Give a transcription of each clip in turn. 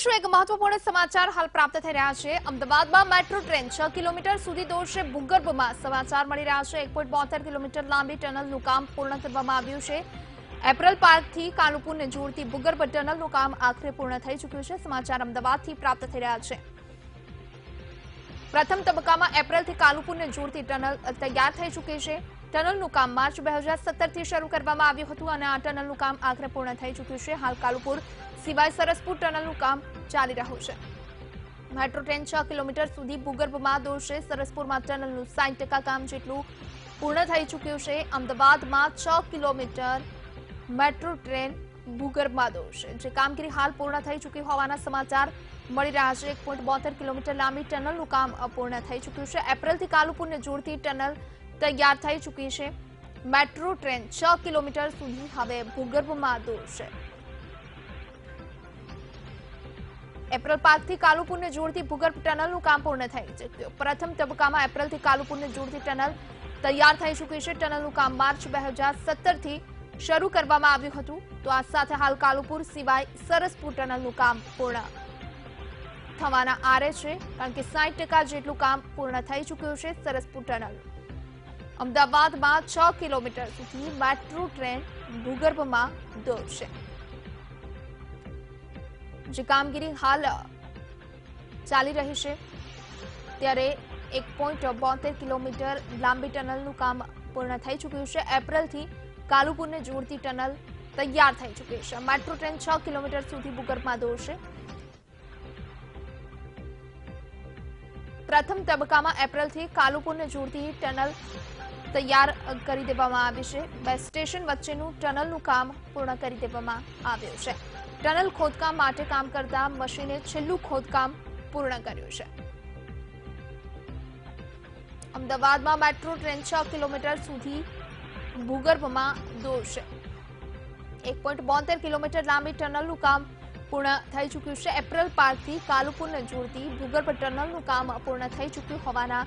જોઈશું એક મહત્વપૂર્ણ સમાચાર હાલ પ્રાપ્ત થઈ રહ્યા છે. અમદાવાદમાં મેટ્રો ટ્રેન છ કિલોમીટર સુધી દોડશે. ભૂગર્ભમાં સમાચાર મળી રહ્યા છે. એક કિલોમીટર લાંબી ટનલનું કામ પૂર્ણ કરવામાં આવ્યું છે. એપ્રલ પાર્કથી કાલુપુરને જોડતી ભૂગર્ભ ટનલનું કામ આખરે પૂર્ણ થઈ ચૂક્યું છે. સમાચાર અમદાવાદથી પ્રાપ્ત થઈ રહ્યા છે. પ્રથમ તબક્કામાં એપ્રિલથી કાલુપુરને જોડતી ટનલ તૈયાર થઈ ચૂકી છે. ટનલનું કામ માર્ચ બે હજાર સત્તરથી શરૂ કરવામાં આવ્યું હતું અને આ ટનલનું કામ આખરે પૂર્ણ થઈ ચૂક્યું છે. હાલ કાલુપુર સિવાય સરસપુર ટનલનું કામ ચાલી રહ્યું છે. મેટ્રો ટ્રેન છ કિલોમીટર સુધી ભૂગર્ભમાં દોડશે. સરસપુરમાં ટનલનું સાઈઠ કામ જેટલું પૂર્ણ થઈ ચૂક્યું છે. અમદાવાદમાં છ કિલોમીટર મેટ્રો ટ્રેન ભૂગર્ભમાં દોડશે. જે કામગીરી હાલ પૂર્ણ થઈ ચૂકી હોવાના સમાચાર મળી રહ્યા છે. એક પોઈન્ટ કિલોમીટર લાંબી ટનલનું કામ પૂર્ણ થઈ ચૂક્યું છે. એપ્રિલથી કાલુપુરને જોડતી ટનલ તૈયાર થઈ ચૂકી છે. મેટ્રો ટ્રેન છ કિલોમીટર સુધી હવે ભૂગર્ભમાં દોડશે. એપ્રિલ પાર્કથી કાલુપુરને જોડતી ભૂગર્ભ ટનલનું કામ પૂર્ણ થઈ ચૂક્યું પ્રથમ તબક્કામાં એપ્રિલથી કાલુપુરને જોડતી ટનલ તૈયાર થઈ ચૂકી છે. ટનલનું કામ માર્ચ બે સત્તરથી શરૂ કરવામાં આવ્યું હતું. તો આ સાથે હાલ કાલુપુર સિવાય સરસપુર ટનલનું કામ પૂર્ણ થવાના આરે છે, કારણ કે ટકા જેટલું કામ પૂર્ણ થઈ ચૂક્યું છે સરસપુર ટનલ. અમદાવાદમાં છ કિલોમીટર સુધી મેટ્રો ટ્રેન ભૂગર્ભમાં દોડશે. જે કામગીરી હાલ ચાલી રહી છે, ત્યારે એક પોઈન્ટ બોતેર કિલોમીટર લાંબી ટનલનું કામ પૂર્ણ થઈ ચૂક્યું છે. એપ્રિલથી કાલુપુરને જોડતી ટનલ તૈયાર થઈ ચૂકી છે. મેટ્રો ટ્રેન છ કિલોમીટર સુધી ભૂગર્ભમાં દોડશે. પ્રથમ તબક્કામાં એપ્રિલથી કાલુપુરને જોડતી ટનલ તૈયાર કરી દેવામાં આવી છે. બે સ્ટેશન વચ્ચેનું ટનલનું કામ પૂર્ણ કરી દેવામાં આવ્યું છે. ટનલ ખોદકામ માટે કામ કરતા મશીને છેલ્લું ખોદકામ પૂર્ણ કર્યું છે. અમદાવાદમાં મેટ્રો ટ્રેન છ કિલોમીટર સુધી ભૂગર્ભમાં દોડશે એક પોઈન્ટ બોતેર કિલોમીટર લાંબી ટનલનું કામ પૂર્ણ થઈ ચૂક્યું છે. એપ્રિલ પાર્કથી કાલુપુરને જોડતી ભૂગર્ભ ટનલનું કામ પૂર્ણ થઈ ચૂક્યું હોવાના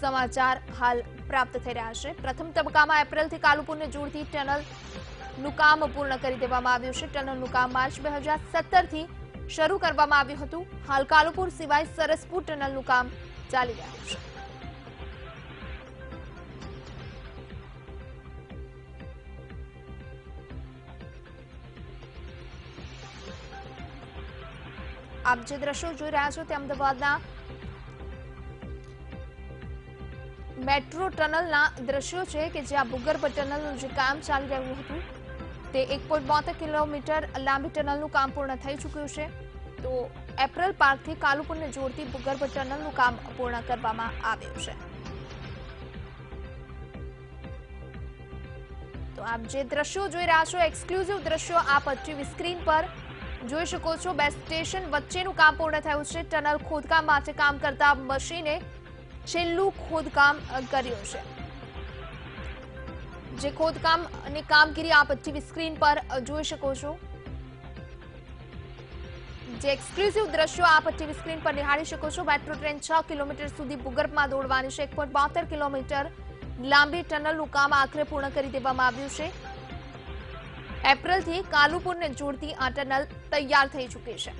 સમાચાર હાલ પ્રાપ્ત થઈ રહ્યા છે. પ્રથમ તબક્કામાં એપ્રિલથી કાલુપુરને જોડતી ટનલ નું કામ પૂર્ણ કરી દેવામાં આવ્યું છે. ટનલનું કામ માર્ચ બે હજાર સત્તરથી શરૂ કરવામાં આવ્યું હતું. હાલ કાલુપુર સિવાય સરસપુર ટનલનું કામ ચાલી રહ્યું છે. આપ જે દ્રશ્યો જોઈ રહ્યા છો તે અમદાવાદના મેટ્રો ટનલના દ્રશ્યો છે કે જ્યાં ભૂગર્ભ ટનલનું જે કામ ચાલી રહ્યું હતું. તે એક કિલોમીટર લાંબી ટનલનું કામ પૂર્ણ થઈ ચૂક્યું છે. તો એપ્રિલ પાર્કથી કાલુપુરને જોડતી ભૂગર્ભ ટનલનું કામ પૂર્ણ કરવામાં આવ્યું છે. તો આપ જે દ્રશ્યો જોઈ રહ્યા છો એક્સક્લુઝિવ દ્રશ્યો આપ ટીવી સ્ક્રીન પર જોઈ શકો છો. બે સ્ટેશન વચ્ચેનું કામ પૂર્ણ થયું છે. ટનલ ખોદકામ માટે કામ કરતા મશીને છેલ્લું ખોદકામ કર્યું છે. જે ખોદકામ અને કામગીરી આપ ટીવી સ્ક્રીન પર જોઈ શકો છો. જે એક્સક્લુઝિવ દ્રશ્યો આપ ટીવી સ્ક્રીન પર નિહાળી શકો છો. મેટ્રો ટ્રેન છ કિલોમીટર સુધી ભૂગર્ભમાં દોડવાની છે. એક કિલોમીટર લાંબી ટનલનું કામ આખરે પૂર્ણ કરી દેવામાં આવ્યું છે. એપ્રિલથી કાલુપુરને જોડતી આ ટનલ તૈયાર થઈ ચૂકી છે.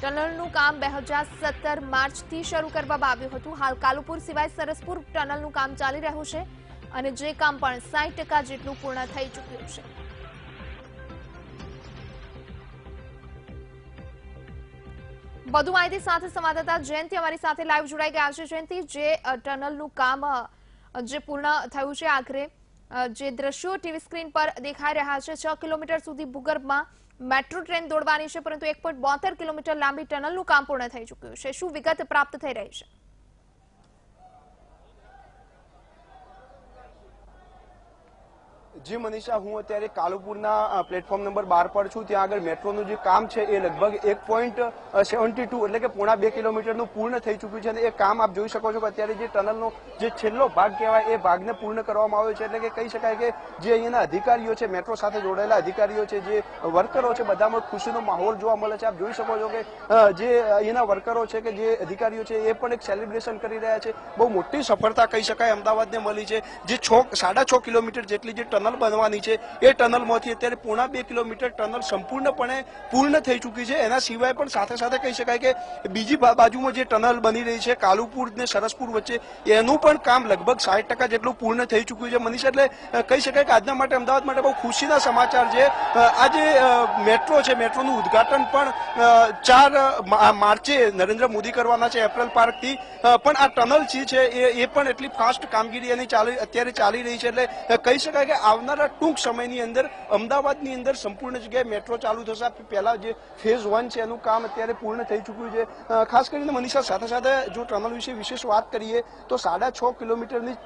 ટનલનું કામ બે હજાર સત્તર માર્ચથી શરૂ કરવામાં આવ્યું હતું. હાલ કાલુપુર સિવાય સરસપુર ટનલનું કામ ચાલી રહ્યું છે. અને જે કામ પણ સાઠ ટકા જેટલું પૂર્ણ થઈ ચૂક્યું છે. વધુ માહિતી સાથે સંવાદદાતા જયંતિ અમારી સાથે લાઈવ જોડાઈ ગયા છે. જયંતિ, જે ટનલનું કામ જે પૂર્ણ થયું છે આખરે જે દ્રશ્યો ટીવી સ્ક્રીન પર દેખાઈ રહ્યા છે, છ કિલોમીટર સુધી ભૂગર્ભમાં મેટ્રો ટ્રેન દોડવાની છે, પરંતુ એક કિલોમીટર લાંબી ટનલનું કામ પૂર્ણ થઈ ચૂક્યું છે. શું વિગત પ્રાપ્ત થઈ રહી છે? જી મનીષા, હું અત્યારે કાલુપુરના પ્લેટફોર્મ નંબર બાર પર છું. ત્યાં આગળ મેટ્રોનું જે કામ છે એ લગભગ એક પોઈન્ટ સેવન્ટી ટુ એટલે કે પોણા બે કિલોમીટરનું પૂર્ણ થઈ ચૂક્યું છે અને એ કામ આપ જોઈ શકો છો કે અત્યારે જે ટનલનો જે છેલ્લો ભાગ કહેવાય, એ ભાગને પૂર્ણ કરવામાં આવ્યો છે. એટલે કે કહી શકાય કે જે અહીંયાના અધિકારીઓ છે, મેટ્રો સાથે જોડાયેલા અધિકારીઓ છે, જે વર્કરો છે, બધામાં ખુશીનો માહોલ જોવા મળે છે. આપ જોઈ શકો છો કે જે અહીંયાના વર્કરો છે કે જે અધિકારીઓ છે, એ પણ એક સેલિબ્રેશન કરી રહ્યા છે. બહુ મોટી સફળતા કહી શકાય, અમદાવાદને મળી છે. જે છ, સાડા છ કિલોમીટર જેટલી જે ટનલ ટનલ બનવાની છે. એ ટનલમાંથી અત્યારે પોણા બે કિલોમીટર ટનલ સંપૂર્ણપણે પૂર્ણ થઈ ચૂકી છે. એના સિવાય પણ સાથે સાથે કહી શકાય કે બીજી બાજુમાં જે ટનલ બની રહી છે, કાલુપુર ને સરસપુર વચ્ચે, એનું પણ કામ લગભગ સાઠ ટકા જેટલું પૂર્ણ થઈ ચૂક્યું છે. મનીષ, એટલે કહી શકાય કે આજના માટે અમદાવાદ માટે બહુ ખુશીના સમાચાર છે. આજે મેટ્રો છે, મેટ્રોનું ઉદ્ઘાટન પણ ચાર માર્ચે નરેન્દ્ર મોદી કરવાના છે એપ્રિલ પાર્કથી. પણ આ ટનલ છે, એ પણ એટલી ફાસ્ટ કામગીરી એની ચાલી, અત્યારે ચાલી રહી છે. એટલે કહી શકાય કે આવનારા ટૂંક સમયની અંદર, અમદાવાદની અંદર સંપૂર્ણ જગ્યાએ મેટ્રો ચાલુ થશે. પહેલા જે ફેઝ વન છે, એનું કામ અત્યારે પૂર્ણ થઈ ચૂક્યું છે. ખાસ કરીને મનીષા, સાથે સાથે જો ટનલ વિશે વિશેષ વાત કરીએ, તો સાડા છ કિલોમીટરની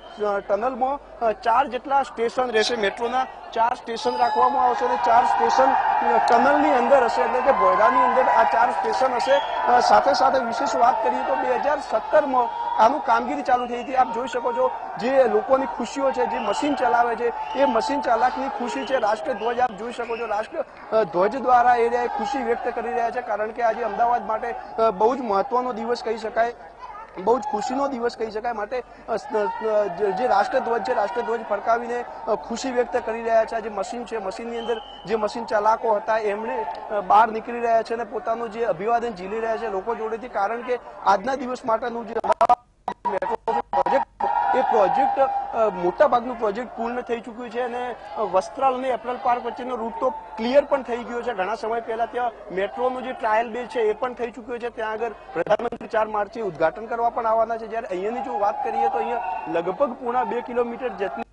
ટનલમાં ચાર જેટલા સ્ટેશન રહેશે મેટ્રોના. ચાર સ્ટેશન રાખવામાં આવશે અને ચાર સ્ટેશન ટનલની અંદર હશે, એટલે કે ભોયરાની અંદર આ ચાર સ્ટેશન હશે. સાથે સાથે વિશેષ વાત કરીએ તો બે હજાર સત્તરમાં આનું કામગીરી ચાલુ થઈ હતી. આપ જોઈ શકો છો જે લોકોની ખુશીઓ છે, જે મશીન ચલાવે છે, એ મશીન ચાલકની ખુશી છે. રાષ્ટ્ર ધ્વજ, આપ જોઈ શકો છો, રાષ્ટ્ર ધ્વજ દ્વારા એ ખુશી વ્યક્ત કરી રહ્યા છે. કારણ કે આજે અમદાવાદ માટે બહુ જ મહત્વનો દિવસ કહી શકાય. બહુ જ ખુશીનો દિવસ કહી શકાય. માટે જે રાષ્ટ્રધ્વજ છે, રાષ્ટ્રધ્વજ ફરકાવીને ખુશી વ્યક્ત કરી રહ્યા છે. જે મશીન છે, મશીનની અંદર જે મશીન ચાલકો હતા, એમણે બહાર નીકળી રહ્યા છે અને પોતાનું જે અભિવાદન ઝીલી રહ્યા છે લોકો જોડેથી. કારણ કે, આજના દિવસ માટેનું જે એ પ્રોજેક્ટ મોટાભાગનું પ્રોજેક્ટ પૂર્ણ થઈ ચૂક્યું છે અને વસ્ત્રાલ અને એપ્રલ પાર્ક વચ્ચેનો રૂટ તો ક્લિયર પણ થઈ ગયો છે. ઘણા સમય પહેલા ત્યાં મેટ્રોનો જે ટ્રાયલ બે છે એ પણ થઈ ચૂક્યો છે. ત્યાં આગળ પ્રધાનમંત્રી ચાર માર્ચે ઉદઘાટન કરવા પણ આવવાના છે. જ્યારે અહીંયાની જો વાત કરીએ તો અહીંયા લગભગ પૂણા બે કિલોમીટર જેટલી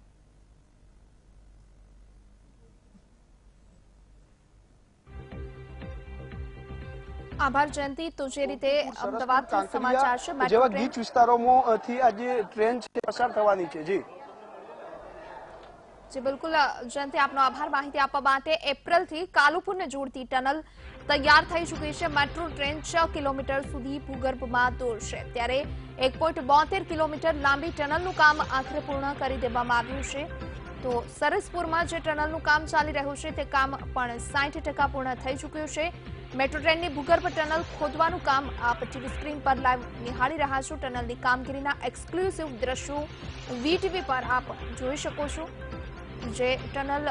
આભાર જયંતિ. તો જે રીતે અમદાવાદ સમાચાર છે જેવા ગીચ વિસ્તારોમાંથી આજે ટ્રેન છે પસાર થવાની છે. જી. જી બિલકુલ જયંતિ આપનો આભાર. માહિતી આપવા માટે એપ્રિલથી કાલુપુરને જોડતી ટનલ તૈયાર થઈ ચૂકી છે. મેટ્રો ટ્રેન છ કિલોમીટર સુધી ભૂગર્ભમાં દોડશે. ત્યારે એક કિલોમીટર લાંબી ટનલનું કામ આખરે પૂર્ણ કરી દેવામાં આવ્યું છે. તો સરસપુરમાં જે ટનલનું કામ ચાલી રહ્યું છે તે કામ પણ સાઠ ટકા પૂર્ણ થઈ ચૂક્યું છે. મેટ્રો ટ્રેનની ભૂગર્ભ ટનલ ખોદવાનું કામ આપ ટીવી સ્ક્રીન પર લાઈવ નિહાળી રહ્યા છો. ટનલની કામગીરીના એક્સક્લુઝિવ દ્રશ્યો વીટીવી પર આપ જોઈ શકો છો. જે ટનલ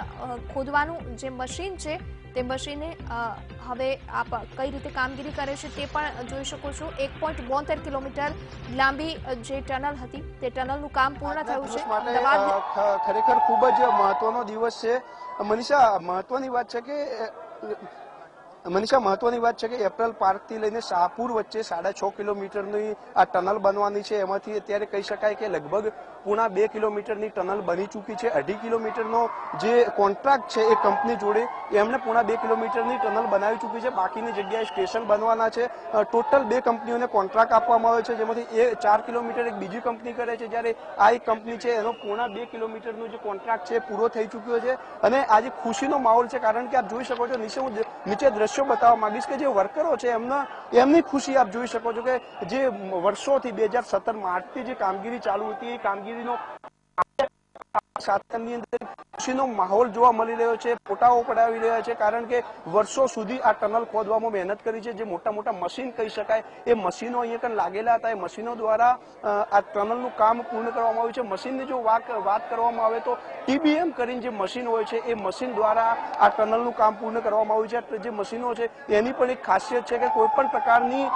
ખોદવાનું જે મશીન છે તે મશીને હવે આપ કઈ રીતે કામગીરી કરે છે તે પણ જોઈ શકો છો. એક પોઈન્ટ બોતેર કિલોમીટર લાંબી જે ટનલ હતી તે ટનલનું કામ પૂર્ણ થયું છે. ખરેખર ખૂબ જ મહત્વનો દિવસ છે. મનીષા મહત્વની વાત છે કે મનીષા, મહત્વની વાત છે કે એપ્રિલ પાર્કથી લઈને શાહપુર વચ્ચે સાડા છ કિલોમીટરની આ ટનલ બનવાની છે. એમાંથી અત્યારે કહી શકાય કે લગભગ પૂણા બે કિલોમીટરની ટનલ બની ચૂકી છે. અઢી કિલોમીટરનો જે કોન્ટ્રાક્ટ છે એ કંપની જોડે એમણે પૂણા બે કિલોમીટરની ટનલ બનાવી ચૂકી છે. બાકીની જગ્યાએ સ્ટેશન બનવાના છે. ટોટલ બે કંપનીઓને કોન્ટ્રાક્ટ આપવામાં આવે છે. જેમાંથી એ ચાર કિલોમીટર એક બીજી કંપની કરે છે. જ્યારે આ એક કંપની છે, એનો પૂણા બે કિલોમીટરનો જે કોન્ટ્રાક્ટ છે પૂરો થઈ ચૂક્યો છે. અને આજે ખુશીનો માહોલ છે, કારણ કે આપ જોઈ શકો છો, નીચે હું નીચે દ્રશ્યો બતાવવા માંગીશ કે જે વર્કરો છે, એમના, એમની ખુશી આપ જોઈ શકો છો કે જે વર્ષોથી બે હજાર સત્તર માર્ચથી જે કામગીરી ચાલુ હતી, એ કામગીરીનો શાસનની અંદર ખુશીનો માહોલ જોવા મળી રહ્યો છે, ફોટાઓ પડાવી રહ્યા છે, કારણ કે વર્ષો સુધી આ ટનલ ખોદવામાં મહેનત કરી છે, જે મોટા મોટા મશીન કહી શકાય. એ મશીનો અહીંયા કણ લાગેલા હતા, એ મશીનો દ્વારા આ ટનલનું કામ પૂર્ણ કરવામાં આવ્યું છે. મશીનની જો વાત કરવામાં આવે તો ટીબીએમ કરીને જે મશીન હોય છે, એ મશીન દ્વારા આ ટનલનું કામ પૂર્ણ કરવામાં આવ્યું છે. જે મશીનો છે, એની પણ એક ખાસિયત છે કે કોઈ પણ પ્રકારની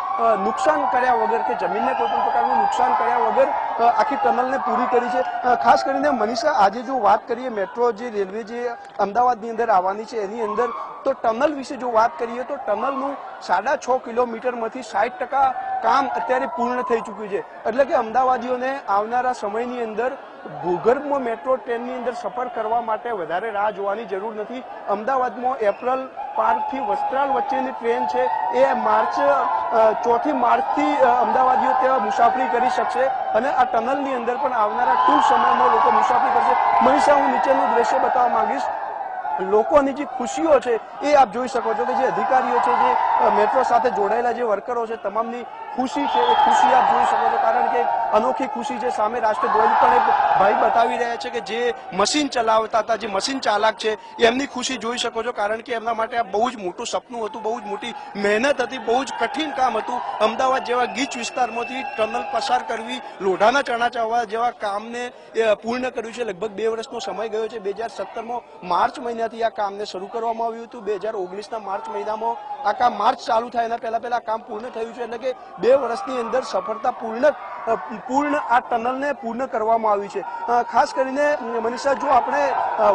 નુકસાન કર્યા વગર કે જમીનને કોઈ પણ પ્રકારનું નુકસાન કર્યા વગર આખી ટનલને પૂરી કરી છે. ખાસ કરીને મનીષા આજે જો વાત કરીએ મેટ્રો જે રેલવે જે અમદાવાદની અંદર આવવાની છે, એની અંદર તો ટનલ વિશે જો વાત કરીએ તો ટનલનું સાડા છ કિલોમીટરમાંથી સાઠ ટકા કામ અત્યારે પૂર્ણ થઈ ચૂક્યું છે. એટલે કે અમદાવાદીઓને આવનારા સમયની અંદર ભૂગર્ભમાં મેટ્રો ટ્રેનની અંદર સફર કરવા માટે વધારે રાહ જોવાની જરૂર નથી. અમદાવાદમાં એપ્રિલ પાર્કથી વસ્ત્રાલ વચ્ચેની ટ્રેન છે. એ માર્ચ ચોથી માર્ચથી અમદાવાદીઓ ત્યાં મુસાફરી કરી શકશે અને આ ટનલની અંદર પણ આવનારા ટૂંક સમયમાં લોકો મુસાફરી કરશે. મનીષા, હું નીચેનું દ્રશ્ય બતાવવા માંગીશ. લોકોની જે ખુશીઓ છે એ આપ જોઈ શકો છો કે જે અધિકારીઓ છે જે મેટ્રો સાથે જોડાયેલા જે વર્કરો છે, તમામની ખુશી છે, એ ખુશી આપ જોઈ શકો છો. કારણ કે અનોખી ખુશી છે સામે રાષ્ટ્રધ્વજ પણ એક ભાઈ બતાવી રહ્યા છે કે જે મશીન ચલાવતા હતા, જે મશીન ચાલક છે એમની ખુશી જોઈ શકો છો. કારણ કે એમના માટે આ બહુ જ મોટું સપનું હતું, બહુ જ મોટી મહેનત હતી, બહુ જ કઠિન કામ હતું. અમદાવાદ જેવા ગીચ વિસ્તારમાંથી ટનલ પસાર કરવી, લોઢાના ચણા ચાવવા જેવા કામને પૂર્ણ કર્યું છે. લગભગ બે વર્ષનો સમય ગયો છે. બે હજાર સત્તરમાં માર્ચ મહિનાથી આ કામને શરૂ કરવામાં આવ્યું હતું. બે હજાર ઓગણીસના માર્ચ મહિનામાં આ કામ માર્ચ ચાલુ થાય એના પહેલા પહેલા કામ પૂર્ણ થયું છે. એટલે કે બે વર્ષની અંદર સફળતાપૂર્ણક પૂર્ણ આ ટનલને પૂર્ણ કરવામાં આવ્યું છે. ખાસ કરીને મનીષા, જો આપણે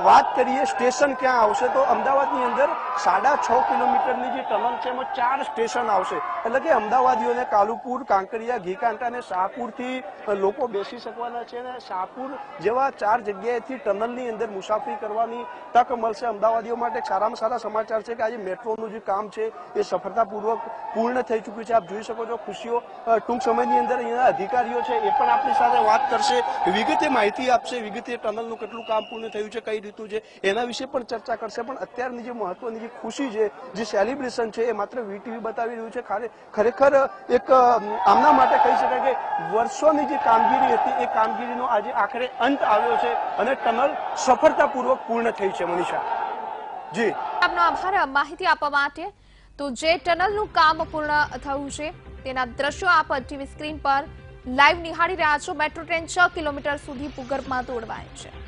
વાત કરીએ સ્ટેશન ક્યાં આવશે, તો અમદાવાદની અંદર સાડા છ કિલોમીટરની જે ટનલ છે, એમાં ચાર સ્ટેશન આવશે. એટલે કે અમદાવાદીઓને કાલુપુર, કાંકરિયા ઘીકાંટા અને શાહપુરથી લોકો બેસી શકવાના છે અને શાહપુર જેવા ચાર જગ્યાએથી ટનલની અંદર મુસાફરી કરવાની તક મળશે અમદાવાદીઓ માટે. સારામાં સારા સમાચાર છે કે આજે મેટ્રોનું જે કામ છે, એ સફળતાપૂર્વક પૂર્ણ થઈ ચૂક્યું છે. આપ જોઈ શકો છો, ખુશીઓ ટૂંક સમયની અંદર અહીંના અધિકારીઓ છે એ પણ આપણી સાથે વાત કરશે. વિગતે માહિતી આપશે. વિગતે ટનલનું કેટલું કામ પૂર્ણ થયું છે, કઈ રીતનું છે, એના વિશે પણ ચર્ચા કરશે. પણ અત્યારની જે મહત્વની જે ખુશી છે, જે સેલિબ્રેશન છે, એ માત્ર વીટીવી બતાવી રહ્યું છે. ખરેખર એક આમના માટે કહી શકાય કે વર્ષોની જે કામગીરી હતી, એ કામગીરીનો આજે આખરે અંત આવ્યો છે અને ટનલ સફળતાપૂર્વક પૂર્ણ થઈ છે, મનીષા. જી. આપનો આભાર. માહિતી આપવા માટે તો જે ટનલનું કામ પૂર્ણ થયું છે, તેના દ્રશ્યો આપ ટીવી સ્ક્રીન પર લાઈવ નિહાળી રહ્યા છો. મેટ્રો ટ્રેન છ કિલોમીટર સુધી ભૂગર્ભમાં દોડવાય છે.